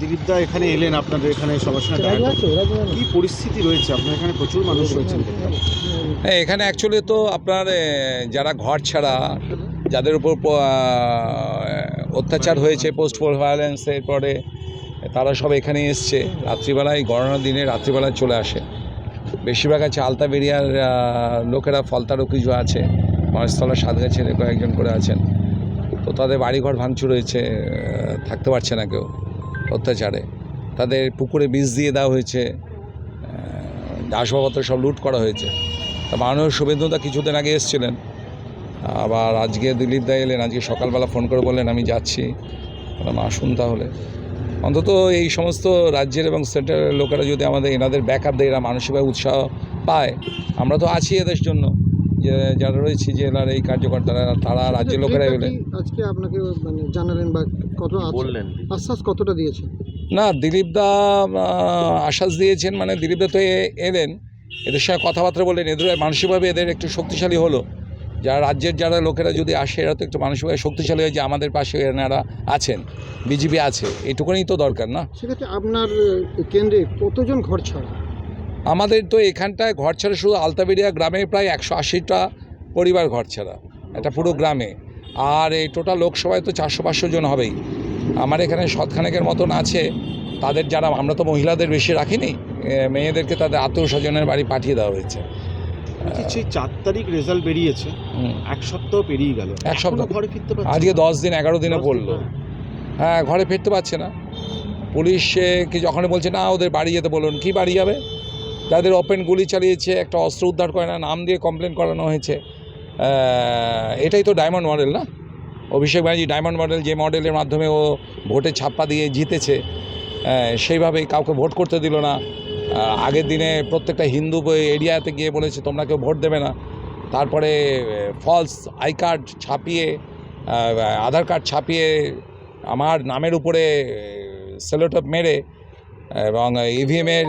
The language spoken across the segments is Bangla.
দিলীপ দা এখানে এলেন আপনাদের এখানে সবার সঙ্গে কি পরিস্থিতি রয়েছে? আপনার এখানে প্রচুর মানুষ রয়েছেন হ্যাঁ এখানে অ্যাকচুয়ালি তো আপনার যারা ঘর ছাড়া যাদের উপর অত্যাচার হয়েছে পোস্ট পোল ভায়োলেন্স এরপরে তারা সব এখানে এসছে। রাত্রিবেলায় গণনার দিনে রাত্রিবেলায় চলে আসে। বেশিরভাগ আছে আলতা বেরিয়ার লোকেরা ফলতারও কিছু আছে মহেশতলা সাতগাছের কয়েকজন করে আছেন। তো তাদের বাড়িঘর ভাঙচুর হয়েছে থাকতে পারছে না কেউ অত্যাচারে। তাদের পুকুরে বীজ দিয়ে দেওয়া হয়েছে আসবাবপত্র সব লুট করা হয়েছে। তা মাননীয় শুভেন্দুদা কিছুদিন আগে এসেছিলেন, আবার আজকে দিলীপ দা এলেন, আজকে সকালবেলা ফোন করে বললেন, আমি যাচ্ছি। আসুন তাহলে। অন্তত এই সমস্ত রাজ্যের এবং সেন্ট্রালের লোকেরা যদি আমাদের, এনাদের ব্যাকআপ দেয়, এরা মানসিকভাবে উৎসাহ পায়। আমরা তো আছি এদের জন্য। যারা রয়েছে জেলার এই কার্যকর্তারা তারা রাজ্যের লোকেরা কি আজকে আপনাকে মানে জানালেন বা কত বললেন। আশ্বাস কতটা দিয়েছেন? না দিলীপ দা আশ্বাস দিয়েছেন মানে দিলীপ দা তো এলেন। এদের সঙ্গে কথাবার্তা বললেন। এদের মানসিকভাবে এদের একটু শক্তিশালী হলো। যারা রাজ্যের যারা লোকেরা যদি আসে এরা তো একটু মানসিকভাবে শক্তিশালী হয়ে যে আমাদের পাশে এনারা আছেন বিজেপি আছে। এইটুকুনি তো দরকার না? সেক্ষেত্রে আপনার কেন্দ্রে কতজন ঘর ছাড়া? আমাদের তো এখানটায় ঘর ছাড়া শুধু আলতাবেড়িয়া গ্রামে প্রায় একশো আশিটা পরিবার ঘর ছাড়া এটা পুরো গ্রামে। আর এই টোটাল লোকসভায় তো চারশো পাঁচশো জন হবেই। আমার এখানে সৎখানেকের মতন আছে তাদের যারা আমরা তো মহিলাদের বেশি রাখিনি মেয়েদেরকে তাদের আত্মীয় স্বজনের বাড়ি পাঠিয়ে দেওয়া হয়েছে। সেই চার তারিখ রেজাল্ট বেরিয়েছে। এক সপ্তাহ পেরিয়ে গেল। এক সপ্তাহ। ঘরে ফিরতে পারছে আজকে দশ দিন এগারো দিনে পড়ল হ্যাঁ। হ্যাঁ ঘরে ফিরতে পারছে না। পুলিশ কি যখন বলছে না ওদের বাড়ি যেতে বলুন। কি বাড়ি যাবে? তাদের ওপেন গুলি চালিয়েছে একটা অস্ত্র উদ্ধার করে না নাম দিয়ে কমপ্লেন করানো হয়েছে। এটাই তো ডায়মন্ড মডেল না? অভিষেক ব্যানার্জি ডায়মন্ড মডেল যে মডেলের মাধ্যমে ও ভোটে ছাপ্পা দিয়ে জিতেছে আহ, সেইভাবেই কাউকে ভোট করতে দিল না। আগের দিনে প্রত্যেকটা হিন্দু এরিয়াতে গিয়ে বলেছে তোমরা কেউ ভোট দেবে না। তারপরে ফলস আই কার্ড ছাপিয়ে আধার কার্ড ছাপিয়ে আমার নামের উপরে সেলোটপ মেরে এবং ইভিএমের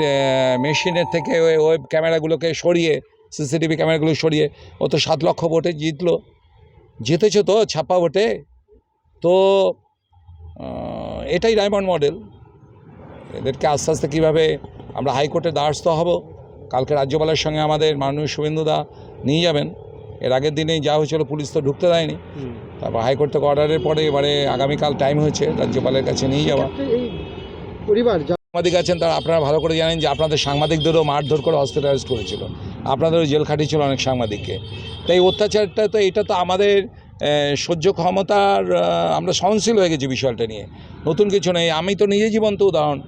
মেশিনের থেকে ওই ওয়েব ক্যামেরাগুলোকে সরিয়ে সিসিটিভি ক্যামেরাগুলো সরিয়ে ও তো সাত লক্ষ ভোটে জিতলো। জিতেছে তো ছাপ্পা ভোটে। তো এটাই ডায়মন্ড মডেল এদেরকে আস্তে আস্তে কীভাবে আমরা হাইকোর্টে দ্বারস্থ হব কালকে রাজ্যপালের সঙ্গে আমাদের মাননীয় শুভেন্দুদা নিয়ে যাবেন। এর আগের দিনে যা হয়েছিল পুলিশ তো ঢুকতে দেয়নি। তারপর হাইকোর্ট থেকে অর্ডারের পরে এবারে আগামীকাল টাইম হয়েছে রাজ্যপালের কাছে নিয়ে যাওয়া। পরিবার সাংবাদিক আছেন, তারা আপনারা ভালো করে জানেন যে আপনাদের সাংবাদিকদেরও মারধর করে হসপিটালাইজ করেছিল। আপনাদেরও জেল খাটিয়েছিল অনেক সাংবাদিককে। তাই অত্যাচারটা তো, এটা তো আমাদের সহ্য ক্ষমতার আমরা সহনশীল হয়ে গেছি বিষয়টা নিয়ে। নতুন কিছু নেই। আমি তো নিজে জীবন্ত উদাহরণ।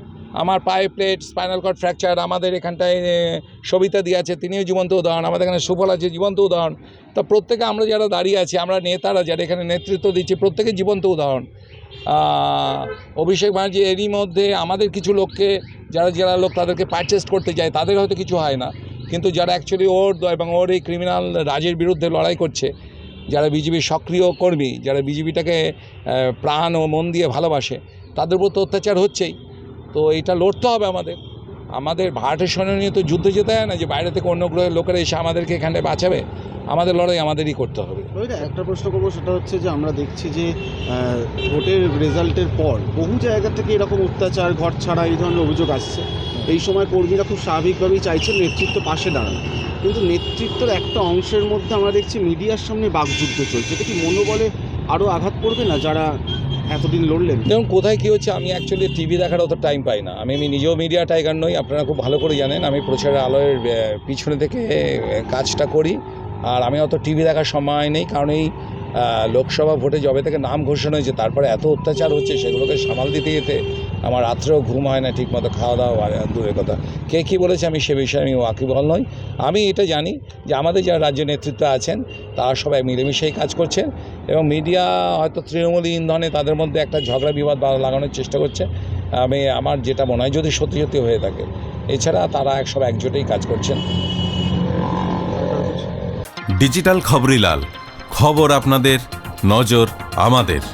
আমার পায়ে প্লেট স্পাইনাল কর্ড ফ্র্যাকচার আমাদের এখানটায় সবিতা দিয়ে আছে, তিনিও জীবন্ত উদাহরণ। আমাদের এখানে সুফল আছে, জীবন্ত উদাহরণ। তা প্রত্যেকে আমরা যারা দাঁড়িয়ে আছি, আমরা নেতারা যারা এখানে নেতৃত্ব দিচ্ছি, প্রত্যেকে জীবন্ত উদাহরণ। অভিষেক ব্যানার্জি এরই মধ্যে আমাদের কিছু লোককে, যারা যারা লোক তাদেরকে পারচেস করতে যায়, তাদের হয়তো কিছু হয় না। কিন্তু যারা অ্যাকচুয়ালি ওর এবং ওর এই ক্রিমিনাল রাজের বিরুদ্ধে লড়াই করছে, যারা বিজেপির সক্রিয় কর্মী, যারা বিজেপিটাকে প্রাণ ও মন দিয়ে ভালোবাসে, তাদের উপর তো অত্যাচার হচ্ছেই। তো এটা লড়তে হবে আমাদের। আমাদের ভারতের সৈন্য নিয়ে তো যুদ্ধে যেতে হয় না যে বাইরে থেকে অন্য গ্রহের লোকেরা এসে আমাদেরকে এখানে বাঁচাবে? আমাদের লড়াই আমাদেরই করতে হবে। একটা প্রশ্ন করব, সেটা হচ্ছে যে আমরা দেখছি যে ভোটের রেজাল্টের পর বহু জায়গা থেকে এরকম অত্যাচার, ঘর ছাড়া এই ধরনের অভিযোগ আসছে। এই সময় কর্মীরা খুব স্বাভাবিকভাবেই চাইছেন নেতৃত্ব পাশে দাঁড়ানো। কিন্তু নেতৃত্বের একটা অংশের মধ্যে আমরা দেখছি মিডিয়ার সামনে বাকযুদ্ধ চলছে। এটা কি মনোবলে আরও আঘাত পড়বে না যারা এতদিন লড়লেন। দেখুন, কোথায় কী হচ্ছে, আমি অ্যাকচুয়ালি টিভি দেখার অত টাইম পাই না। আমি আমি নিজেও মিডিয়া টাইগার নই, আপনারা খুব ভালো করে জানেন, আমি প্রচারের আলোয়ের পিছনে থেকে কাজটা করি। আর আমি অত টিভি দেখার সময় নেই, কারণ এই লোকসভা ভোটে জবে থেকে নাম ঘোষণা হয়েছে, তারপরে এত অত্যাচার হচ্ছে, সেগুলোকে সামাল দিতে যেতে আমার রাত্রেও ঘুম হয় না ঠিকমতো খাওয়া দাওয়া দূরের কথা। কে কী বলেছে আমি সে বিষয়ে আমি ওয়াকিবহল নই। আমি এটা জানি যে আমাদের যারা রাজ্য নেতৃত্ব আছেন, তারা সবাই মিলেমিশেই কাজ করছেন এবং মিডিয়া হয়তো তৃণমূলী ইন্ধনে তাদের মধ্যে একটা ঝগড়া বিবাদ লাগানোর চেষ্টা করছে। আমি, আমার যেটা মনে হয় যদি সত্যি সত্যি হয়ে থাকে। এছাড়া তারা এক সব একজোটেই কাজ করছেন। ডিজিটাল খবরিলাল খবর আপনাদের, নজর আমাদের।